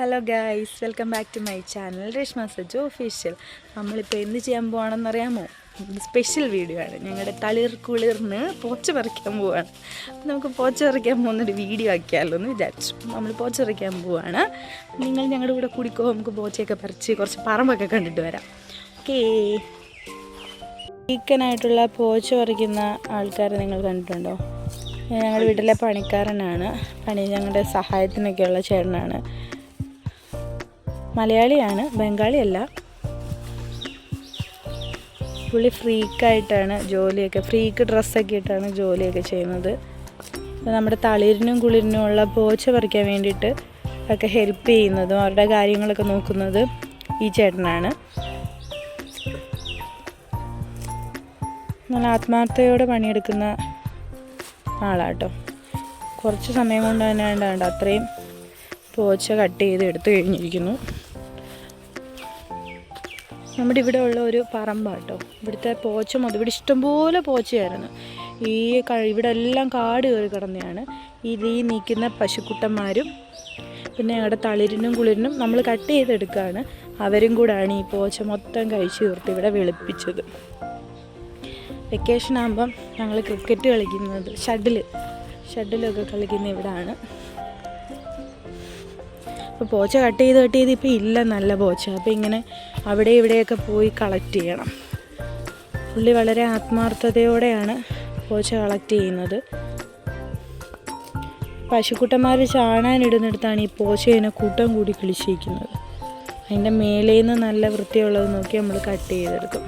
Hello guys welcome back to my channel Reshma Saju official നമ്മളിപ്പോൾ എന്ത് ചെയ്യാൻ പോകണമെന്ന് അറിയാമോ? സ്പെഷ്യൽ വീഡിയോ ആണ്. ഞങ്ങളുടെ തളിർ കുളിർന്ന് പോച്ച പറിക്കാൻ പോവാണ്. നമുക്ക് പോച്ച പറിക്കാൻ പോകുന്നൊരു വീഡിയോ ആക്കിയാലോ എന്ന് വിചാരിച്ചു. നമ്മൾ പോച്ച പറിക്കാൻ പോവാണ്. നിങ്ങൾ ഞങ്ങളുടെ കൂടെ കുടിക്കോ നമുക്ക് പോച്ചയൊക്കെ പറിച്ച് കുറച്ച് പറമ്പൊക്കെ കണ്ടിട്ട് വരാം. ഓക്കേ ചീക്കനായിട്ടുള്ള പോച്ച പറിക്കുന്ന ആൾക്കാരെ നിങ്ങൾ കണ്ടിട്ടുണ്ടോ? ഞങ്ങളുടെ വീട്ടിലെ പണിക്കാരനാണ്. പണി ഞങ്ങളുടെ സഹായത്തിനൊക്കെയുള്ള ചേട്ടനാണ്. മലയാളിയാണ് ബംഗാളിയല്ല. പുള്ളി ഫ്രീക്കായിട്ടാണ് ജോലിയൊക്കെ ഫ്രീക്ക് ഡ്രസ്സൊക്കെ ഇട്ടാണ് ജോലിയൊക്കെ ചെയ്യുന്നത്. നമ്മുടെ തളിരിനും കുളിരിനും ഉള്ള പോച്ച പറിക്കാൻ വേണ്ടിയിട്ട് ഒക്കെ ഹെൽപ്പ് ചെയ്യുന്നതും അവരുടെ കാര്യങ്ങളൊക്കെ നോക്കുന്നത് ഈ ചേട്ടനാണ്. നല്ല ആത്മാർത്ഥതയോടെ പണിയെടുക്കുന്ന ആളാട്ടോ. കുറച്ച് സമയം കൊണ്ട് തന്നെ ഉണ്ടാകേണ്ട അത്രയും പോച്ച കട്ട് ചെയ്ത് എടുത്തു കഴിഞ്ഞിരിക്കുന്നു. നമ്മുടെ ഇവിടെ ഉള്ള ഒരു പറമ്പാട്ടോ ഇവിടുത്തെ പോച്ച മതി ഇവിടെ ഇഷ്ടംപോലെ പോച്ചയായിരുന്നു. ഈ ഇവിടെ എല്ലാം കാട് കയറി കിടന്നെയാണ്. ഈ ഈ നീക്കുന്ന പശുക്കുട്ടന്മാരും പിന്നെ ഞങ്ങളുടെ തളിരിനും കുളിരിനും നമ്മൾ കട്ട് ചെയ്തെടുക്കുകയാണ് അവരും കൂടാണ് ഈ പോച്ച മൊത്തം കഴിച്ച് തീർത്ത് ഇവിടെ വെളുപ്പിച്ചത്. വെക്കേഷൻ ആകുമ്പം ഞങ്ങൾ ക്രിക്കറ്റ് കളിക്കുന്നത് ഷട്ടിൽ ഷട്ടിലൊക്കെ കളിക്കുന്ന ഇവിടാണ്. അപ്പോൾ പോച്ച കട്ട് ചെയ്ത് കട്ട് ചെയ്ത് ഇപ്പോൾ ഇല്ല നല്ല പോച്ച. അപ്പോൾ ഇങ്ങനെ അവിടെ ഇവിടെയൊക്കെ പോയി കളക്ട് ചെയ്യണം. പുള്ളി വളരെ ആത്മാർത്ഥതയോടെയാണ് പോച്ച കളക്ട് ചെയ്യുന്നത്. പശുക്കുട്ടന്മാർ ചാണാനിടുന്നിടത്താണ് ഈ പോച്ച ഇതിനെ കൂട്ടം കൂടി കിളിച്ചിരിക്കുന്നത്. അതിന്റെ മേലേന്ന് നല്ല വൃത്തിയുള്ളത് നോക്കി നമ്മൾ കട്ട് ചെയ്തെടുക്കും.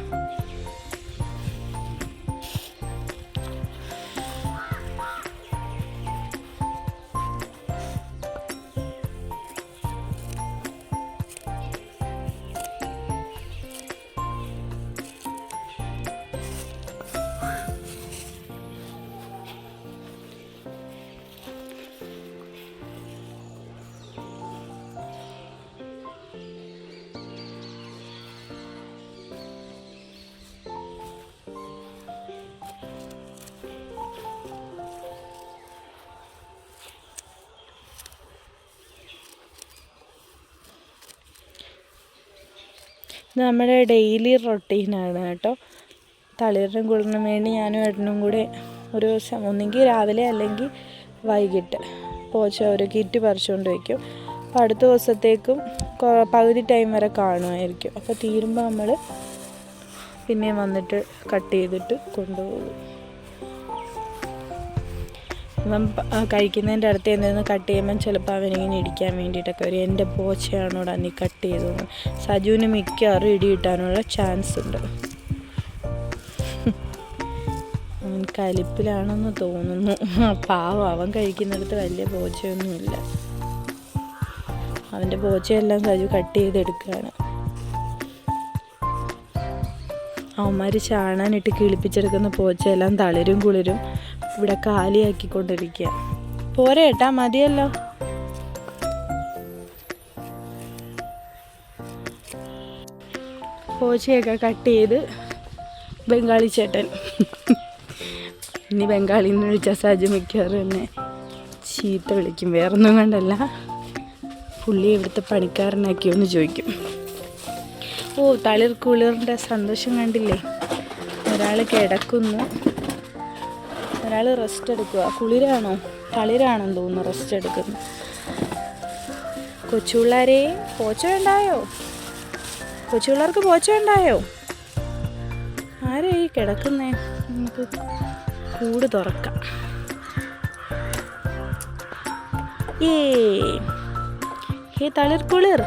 നമ്മുടെ ഡെയിലി റൊട്ടീനാണ് കേട്ടോ. തളിരിനും കുളിരിനും വേണ്ടി ഞാനും ഏട്ടനും കൂടെ ഒരു ദിവസം ഒന്നെങ്കിൽ രാവിലെ അല്ലെങ്കിൽ വൈകിട്ട് പോച്ച ഒരു കിറ്റ് പറിച്ചുകൊണ്ട് വയ്ക്കും അപ്പോൾ അടുത്ത ദിവസത്തേക്കും പകുതി ടൈം വരെ കാണുമായിരിക്കും. അപ്പോൾ തീരുമ്പോൾ നമ്മൾ പിന്നെ വന്നിട്ട് കട്ട് ചെയ്തിട്ട് കൊണ്ടുപോകും. ഇവൻ പ- ആ കഴിക്കുന്നതിന്റെ അടുത്ത് നിന്ന് കട്ട് ചെയ്യുമ്പം ചിലപ്പോൾ അവനിങ്ങനെ ഇടിക്കാൻ വേണ്ടിയിട്ടൊക്കെ വരും. എന്റെ പോച്ചയാണോടാ നീ കട്ട് ചെയ്തു സജുവിന് മിക്കവാറും ഇടി കിട്ടാനുള്ള ചാൻസ് ഉണ്ട്. അവൻ കലിപ്പിലാണെന്ന് തോന്നുന്നു. പാവം അവൻ കഴിക്കുന്നിടത്ത് വലിയ പോച്ചയൊന്നുമില്ല. അവന്റെ പോച്ചയെല്ലാം സജു കട്ട് ചെയ്തെടുക്കുകയാണ്. അവന്മാർ ചാണാനിട്ട് കിളിപ്പിച്ചെടുക്കുന്ന പോച്ചയെല്ലാം തളിരും കുളിരും. ഇവിടെ കാലിയാക്കിക്കൊണ്ടിരിക്കുക. പോരെ ഏട്ടാ മതിയല്ലോ. പോച്ചയൊക്കെ കട്ട് ചെയ്ത് ബംഗാളി ചേട്ടൻ. ഇനി ബംഗാളി എന്ന് വിളിച്ചാൽ സജു മിക്കവാറും എന്നെ ചീത്ത വിളിക്കും. വേറൊന്നും കണ്ടല്ല. പുള്ളി ഇവിടുത്തെ പണിക്കാരനാക്കിയോന്ന് ചോദിക്കും. ഓ തളിർ കുളിറിന്റെ സന്തോഷം കണ്ടില്ലേ? ഒരാൾ കിടക്കുന്നു. ഒരാൾ റെസ്റ്റ് എടുക്കുക കുളിരാണോ? തളിരാണെന്ന് തോന്നുന്നു റെസ്റ്റ് എടുക്കുന്നു. കൊച്ചുപിള്ളേരെ പോച്ച വേണ്ടായോ? കൊച്ചുപിള്ളേർക്ക് പോച്ച വേണ്ടായോ? ആരായി കിടക്കുന്നേ? നമുക്ക് കൂട് തുറക്കാം. ഏ ഹേ തളിർ കുളിർ.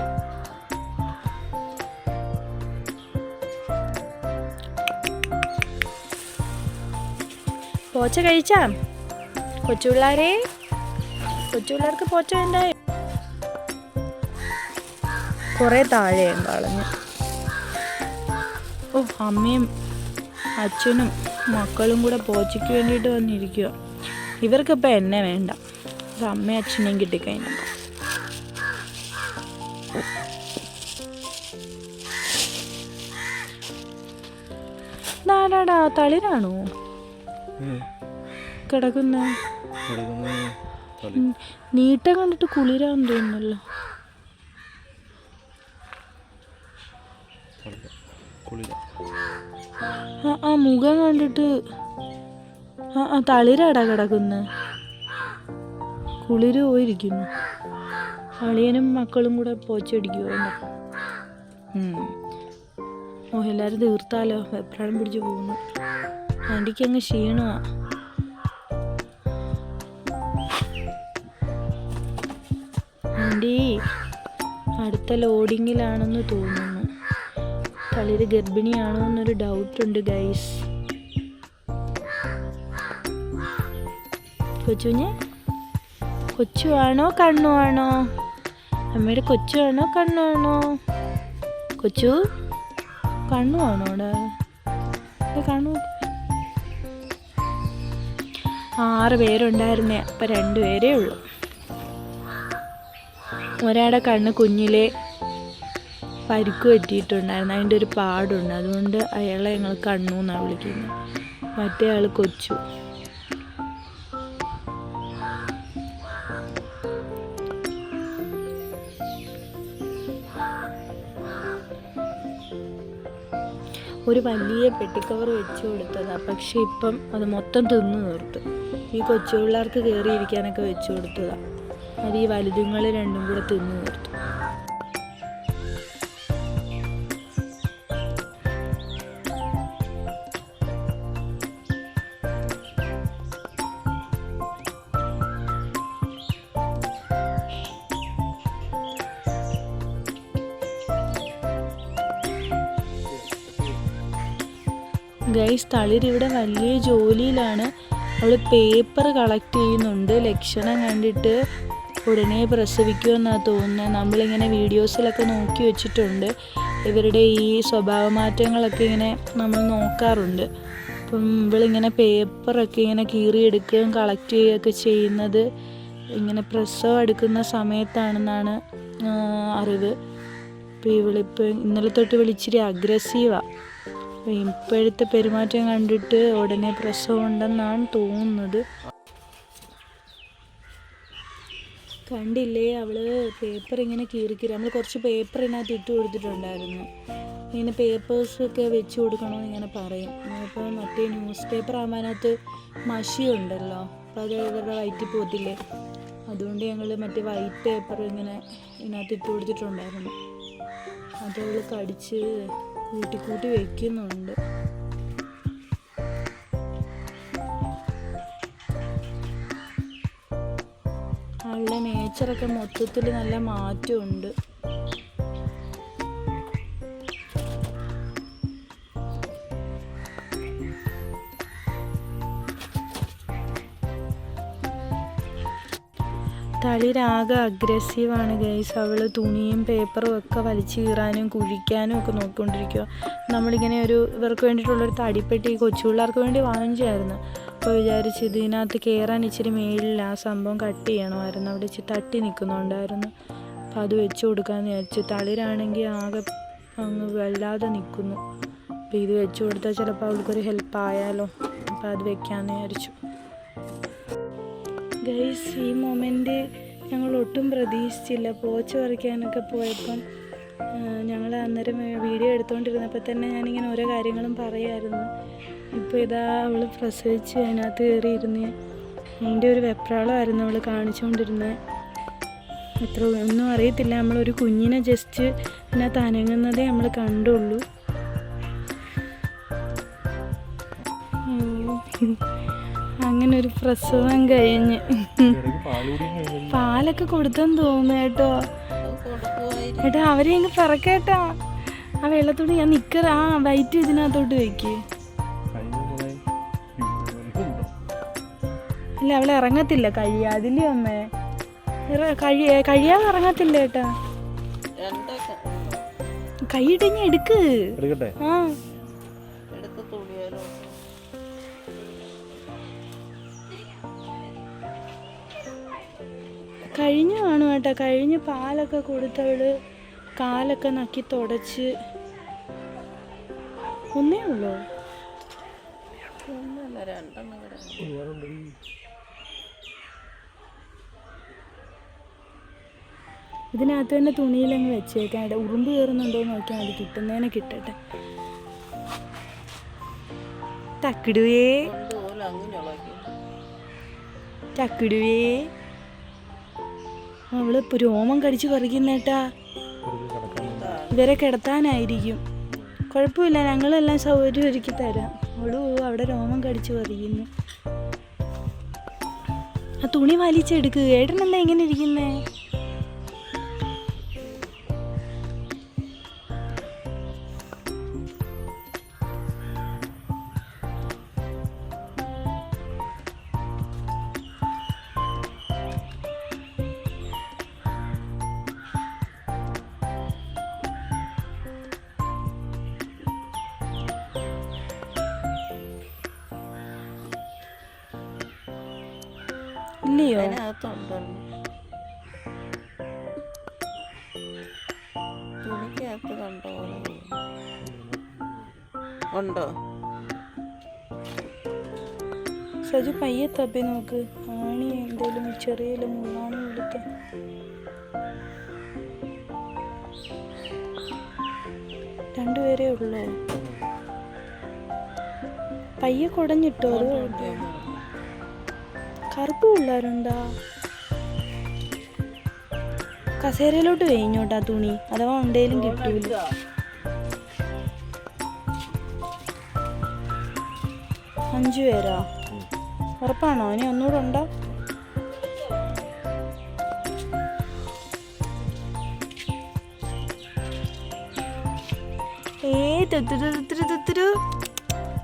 പോച്ച കഴിച്ചാ? കൊച്ചുപിള്ളാരെ കൊച്ചുപിള്ളേർക്ക് പോച്ച വേണ്ടായോ കുറേ താഴെയും കളഞ്ഞു ഓ അമ്മയും അച്ഛനും മക്കളും കൂടെ പോച്ചയ്ക്ക് വേണ്ടിയിട്ട് വന്നിരിക്കുക ഇവർക്കിപ്പോൾ എന്നെ വേണ്ട. ഇത് അമ്മയും അച്ഛനെയും കിട്ടിക്കഴിഞ്ഞു നാടാടാ തളിരാണോ? കിടക്കുന്ന? നീട്ടം കണ്ടിട്ട് കുളിരാന്ന് തോന്നുന്നല്ലോ. ആ മുഖം കണ്ടിട്ട് ആ തളിരാടാ കിടക്കുന്ന. കുളിര് പോയിരിക്കുന്നു. അളിയനും മക്കളും കൂടെ പോച്ചടിക്കുമോ ഓ എല്ലാരും തീർത്താലോ? എപ്പോഴും പിടിച്ചു പോകുന്നു. വണ്ടിക്ക് അങ്ങ് ക്ഷീണമാണ് ആന്റി അടുത്ത ലോഡിങ്ങിലാണെന്ന് തോന്നുന്നു. തളിര് ഗർഭിണിയാണോ എന്നൊരു ഡൗട്ടുണ്ട് ഗൈസ്. കൊച്ചുഞ്ഞ് കൊച്ചു ആണോ കണ്ണു ആണോ അമ്മയുടെ കൊച്ചു ആണോ കണ്ണു ആണോ കൊച്ചു കണ്ണു ആണോ കണ്ണു. ആറ് പേരുണ്ടായിരുന്നേ അപ്പം രണ്ട് പേരേ ഉള്ളൂ. ഒരാടെ കണ്ണ് കുഞ്ഞിലെ പരിക്ക് പറ്റിയിട്ടുണ്ടായിരുന്നു. അതിന്റെ ഒരു പാടുണ്ട്. അതുകൊണ്ട് അയാളെ ഞങ്ങൾ കണ്ണു എന്നാണ് വിളിക്കുന്നത്. മറ്റേ ആൾ കൊച്ചു. ഒരു വലിയ പെട്ടിക്കവർ വെച്ച് കൊടുത്തതാണ് പക്ഷെ ഇപ്പം അത് മൊത്തം തിന്നു നിർത്തും ഈ കൊച്ചു പിള്ളേർക്ക് കയറിയിരിക്കാനൊക്കെ വെച്ച് കൊടുത്തതാണ് അത് ഈ വലുതുങ്ങൾ രണ്ടും കൂടെ തിന്നു തീർത്തു. ഗൈസ് തളിർ ഇവിടെ വലിയ ജോലിയിലാണ്. അവൾ പേപ്പർ കളക്ട് ചെയ്യുന്നുണ്ട്. ലക്ഷണം കണ്ടിട്ട് ഉടനെ പ്രസവിക്കുമെന്നാണ് തോന്നുന്നത് നമ്മളിങ്ങനെ വീഡിയോസിലൊക്കെ നോക്കി വെച്ചിട്ടുണ്ട്. ഇവരുടെ ഈ സ്വഭാവ മാറ്റങ്ങളൊക്കെ ഇങ്ങനെ നമ്മൾ നോക്കാറുണ്ട്. അപ്പം ഇവളിങ്ങനെ പേപ്പറൊക്കെ ഇങ്ങനെ കീറിയെടുക്കുകയും കളക്ട് ചെയ്യുകയൊക്കെ ചെയ്യുന്നത് ഇങ്ങനെ പ്രസവം എടുക്കുന്ന സമയത്താണെന്നാണ് അറിവ്. അപ്പോൾ ഇവളിപ്പോൾ ഇന്നലെ തൊട്ട് വിളിച്ചിരി അഗ്രസീവാണ് ഇപ്പോഴത്തെ പെരുമാറ്റം കണ്ടിട്ട് ഉടനെ പ്രസവം ഉണ്ടെന്നാണ് തോന്നുന്നത്. കണ്ടില്ലേ അവൾ പേപ്പർ ഇങ്ങനെ കീറിക്കീറി. നമ്മൾ കുറച്ച് പേപ്പർ ഇതിനകത്ത് ഇട്ട് കൊടുത്തിട്ടുണ്ടായിരുന്നു. ഇങ്ങനെ പേപ്പേഴ്സ് ഒക്കെ വെച്ച് കൊടുക്കണമെന്ന് ഇങ്ങനെ പറയും. അപ്പോൾ മറ്റേ ന്യൂസ് പേപ്പർ ആകുമ്പോൾ അതിനകത്ത് മഷിയുണ്ടല്ലോ. അപ്പോൾ അത് ഇവരുടെ വയറ്റിൽ പോകത്തില്ലേ. അതുകൊണ്ട് ഞങ്ങൾ മറ്റേ വൈറ്റ് പേപ്പർ ഇങ്ങനെ ഇതിനകത്ത് ഇട്ട് കൊടുത്തിട്ടുണ്ടായിരുന്നു. അത് അവൾ കടിച്ച് കൂട്ടി കൂട്ടി വെക്കുന്നുണ്ട്. അവളുടെ നേച്ചറൊക്കെ മൊത്തത്തിൽ നല്ല മാറ്റമുണ്ട്. തളിരാകെ അഗ്രസീവാണ് ഗൈസ് അവൾ തുണിയും പേപ്പറും ഒക്കെ വലിച്ചു കീറാനും കുഴിക്കാനും ഒക്കെ നോക്കിക്കൊണ്ടിരിക്കുക നമ്മളിങ്ങനെ ഒരു ഇവർക്ക് വേണ്ടിയിട്ടുള്ളൊരു തടിപ്പെട്ടി കൊച്ചു പിള്ളേർക്ക് വേണ്ടി വാങ്ങിച്ചായിരുന്നു അപ്പോൾ വിചാരിച്ച് ഇതിനകത്ത് കയറാൻ ഇച്ചിരി മേളിൽ ആ സംഭവം കട്ട് ചെയ്യണമായിരുന്നു. അവിടെ ഇച്ചിരി തട്ടി നിൽക്കുന്നുണ്ടായിരുന്നു. അപ്പോൾ അത് വെച്ച് കൊടുക്കാമെന്ന് വിചാരിച്ചു തളിരാണെങ്കിൽ ആകെ അങ്ങ് വല്ലാതെ നിൽക്കുന്നു. അപ്പോൾ ഇത് വെച്ച് കൊടുത്താൽ ചിലപ്പോൾ അവൾക്കൊരു ഹെൽപ്പ് ആയാലോ. അപ്പോൾ അത് വെക്കാമെന്ന് വിചാരിച്ചു. ഗൈസ് ഈ മൊമെന്റ് ഞങ്ങൾ ഒട്ടും പ്രതീക്ഷിച്ചില്ല. പോച്ച് പറിക്കാനൊക്കെ പോയപ്പം ഞങ്ങൾ അന്നേരം വീഡിയോ എടുത്തുകൊണ്ടിരുന്നപ്പോൾ തന്നെ ഞാനിങ്ങനെ ഓരോ കാര്യങ്ങളും പറയായിരുന്നു ഇപ്പോൾ ഇതാ അവൾ പ്രസവിച്ച് അതിനകത്ത് കയറിയിരുന്ന് അതിന്റെ ഒരു വെപ്രാളമായിരുന്നു അവൾ കാണിച്ചുകൊണ്ടിരുന്നത്. എത്ര ഒന്നും അറിയത്തില്ല. നമ്മളൊരു കുഞ്ഞിനെ ജസ്റ്റ് അതിനകത്ത് അനങ്ങുന്നതേ നമ്മൾ കണ്ടുള്ളൂ. അങ്ങനെ ഒരു പ്രസവം കഴിഞ്ഞ്. പാലൊക്കെ കൊടുത്തെന്ന് തോന്നുന്നു കേട്ടോ. ഏട്ടാ അവരെ അങ്ങ് പിറക്കേട്ടാ. ആ വെള്ളത്തോട് ഞാൻ നിക്കറ. ആ വൈറ്റ് ഇതിനകത്തോട്ട് വെക്ക്. അല്ല അവളെ ഇറങ്ങത്തില്ല. കഴിയാതില്ലേ അമ്മേ? കഴിയ കഴി കഴിയാതെ ഇറങ്ങത്തില്ല ഏട്ടാ. കൈയിട്ടഞ്ഞ എടുക്ക്. ആ. കഴിഞ്ഞു കാണും കേട്ടോ. കഴിഞ്ഞ് പാലൊക്കെ കൊടുത്തവൾ കാലൊക്കെ നക്കി തുടച്ച്. ഒന്നേ ഉള്ളൂ? ഇതിനകത്ത് തന്നെ തുണിയിലങ്ങ് വെച്ചേക്കാം. ഇവിടെ ഉറുമ്പ് കയറുന്നുണ്ടോ എന്ന് നോക്കിയാൽ മതി. കിട്ടുന്നതിനെ കിട്ടട്ടെ. തക്കിടുവേ. ചക്കിടുവേ അവൾ ഇപ്പൊ രോമം കടിച്ച് പറിക്കുന്നേട്ടാ. ഇവരെ കിടത്താനായിരിക്കും. കുഴപ്പമില്ല ഞങ്ങളെല്ലാം സൗകര്യം ഒരുക്കി തരാം. അവൾ അവിടെ രോമം കടിച്ച് പറിക്കുന്നു. ആ തുണി വലിച്ചെടുക്കുക ഏട്ടനെന്താ എങ്ങനെ ഇരിക്കുന്നേ? ഇല്ലയോ? അതിനകത്തുണ്ടല്ലോ തുണിക്കകത്ത് കണ്ടോ? ഉണ്ടോ? സജു പയ്യെ തപ്പി നോക്ക്. ആണി എന്തേലും ചെറിയ മുള്ളാണി എടുത്ത്. രണ്ടുപേരേ ഉള്ളൂ. പയ്യെ കുടഞ്ഞിട്ടോ? അത് കുഴപ്പമില്ല. കറുപ്പ് പിള്ളേരുണ്ടോ കസേരയിലോട്ട് വേഞ്ഞോട്ടാ തുണി? അഥവാ ഉണ്ടേലും കിട്ടൂല. അഞ്ചു പേരാ? ഉറപ്പാണോ? ഇനി ഒന്നുകൂടെ ഉണ്ടോ? ഏ തുത്തുരു തുത്തുരു തുത്തുരു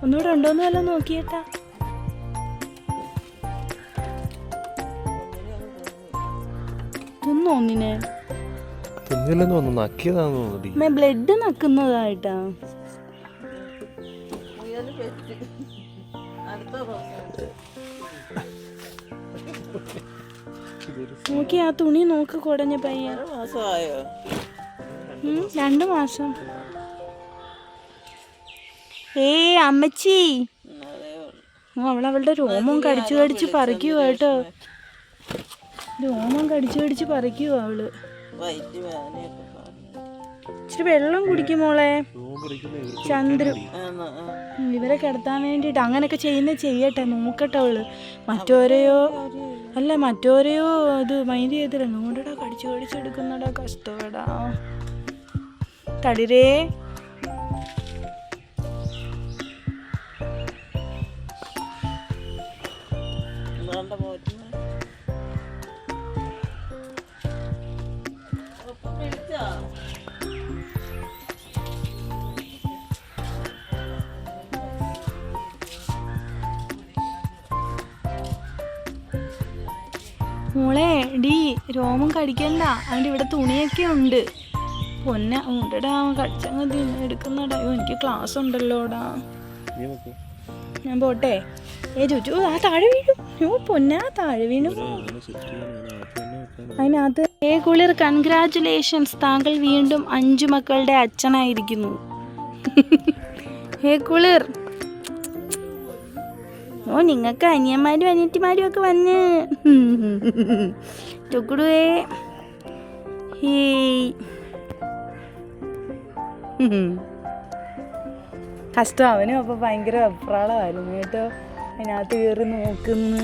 ഒന്നുകൂടെ ഉണ്ടോന്ന് വല്ലതും നോക്കിയേട്ടാ. ഒന്നിനെ നക്കിയതാന്ന് തോന്നുന്നു ബ്ലഡ് നക്കുന്നതായിട്ടാ. മുയൽ പെറ്റ് അടുത്ത ദിവസം നോക്കി ആ തുണി നോക്ക് കുടഞ്ഞ പയ്യ രണ്ട് മാസം. ഏ അമ്മച്ചി. അവളവളുടെ രോമം കടിച്ചു കടിച്ച് പറിക്കുക കേട്ടോ രോമം കടിച്ചു കടിച്ച് പറിക്കുവോ അവൾ? ഇച്ചിരി വെള്ളം കുടിക്കും മോളെ. ചന്ദ്രു. ഇവരെ കിടത്താൻ വേണ്ടിയിട്ട് അങ്ങനെയൊക്കെ ചെയ്യുന്ന ചെയ്യട്ടെ നോക്കട്ടെ അവൾ. മറ്റോരെയോ അല്ല മറ്റോരെയോ അത് മൈൻഡ് ചെയ്തില്ല നോടടാ കടിച്ചു കടിച്ചെടുക്കുന്നടാ കഷ്ടപ്പെടാ. തളിരേ. മോളെ ഡീ രോമം കടിക്കണ്ട. അവന്റെ ഇവിടെ തുണിയൊക്കെ ഉണ്ട്. പൊന്നെ ഉണ്ടടാ കടിച്ചങ്ങ് തിന്ന് എടുക്കുന്നടാ. അയ്യോ എനിക്ക് ക്ലാസ് ഉണ്ടല്ലോടാ. ഞാൻ പോട്ടെ. ഏ ചുച്ചു ആ താഴെ വീഴും. അയ്യോ പൊന്ന താഴെ വീണു. അതിനകത്ത് ഏ കുളിർ കൺഗ്രാറ്റുലേഷൻസ് താങ്കൾ വീണ്ടും അഞ്ചു മക്കളുടെ അച്ഛനായിരിക്കുന്നു. ഏ കുളിർ ഓ നിങ്ങൾക്ക് അനിയന്മാരും അനിയത്തിമാരും ഒക്കെ വന്ന്. ടുക്കുടുവേ ഹേയ് കഷ്ടം. അവനും അപ്പോൾ ഭയങ്കര അപ്രാളമായിരുന്നു കേട്ടോ? അതിനകത്ത് കയറി നോക്കുന്നു.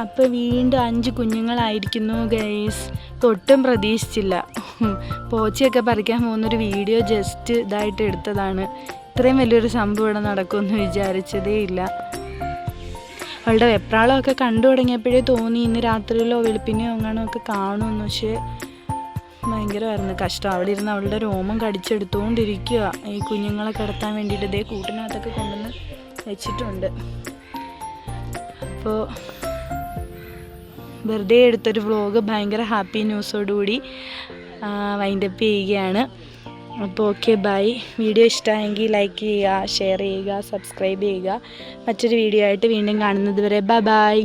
അപ്പോൾ വീണ്ടും അഞ്ച് കുഞ്ഞുങ്ങളായിരിക്കുന്നു ഗൈസ് തൊട്ടും പ്രതീക്ഷിച്ചില്ല. പോച്ചയൊക്കെ പറിക്കാൻ പോകുന്നൊരു വീഡിയോ ജസ്റ്റ് ഇതായിട്ട് എടുത്തതാണ്. ഇത്രയും വലിയൊരു സംഭവം ഇവിടെ നടക്കുമെന്ന് വിചാരിച്ചതേ ഇല്ല. അവളുടെ വെപ്രാളമൊക്കെ കണ്ടു തുടങ്ങിയപ്പോഴേ തോന്നി ഇന്ന് രാത്രിയിലോ വെളുപ്പിനെയോ എങ്ങാനോ ഒക്കെ കാണുമെന്ന്. പക്ഷേ ഭയങ്കരമായിരുന്നു. കഷ്ടം. അവിടെ ഇരുന്ന് അവളുടെ രോമം കടിച്ചെടുത്തുകൊണ്ടിരിക്കുക. ഈ കുഞ്ഞുങ്ങളെ കിടത്താൻ വേണ്ടിയിട്ട് ഇതേ കൂട്ടിനകത്തൊക്കെ കൊണ്ടുവന്ന് വെച്ചിട്ടുണ്ട്. അപ്പോൾ വെറുതെ എടുത്തൊരു വ്ളോഗ് ഭയങ്കര ഹാപ്പി ന്യൂസോടുകൂടി വൈൻഡപ്പ് ചെയ്യുകയാണ്. അപ്പോൾ ഓക്കെ ബൈ. വീഡിയോ ഇഷ്ടമായെങ്കിൽ ലൈക്ക് ചെയ്യുക ഷെയർ ചെയ്യുക സബ്സ്ക്രൈബ് ചെയ്യുക. മറ്റൊരു വീഡിയോ ആയിട്ട് വീണ്ടും കാണുന്നത് വരെ ബൈ ബൈ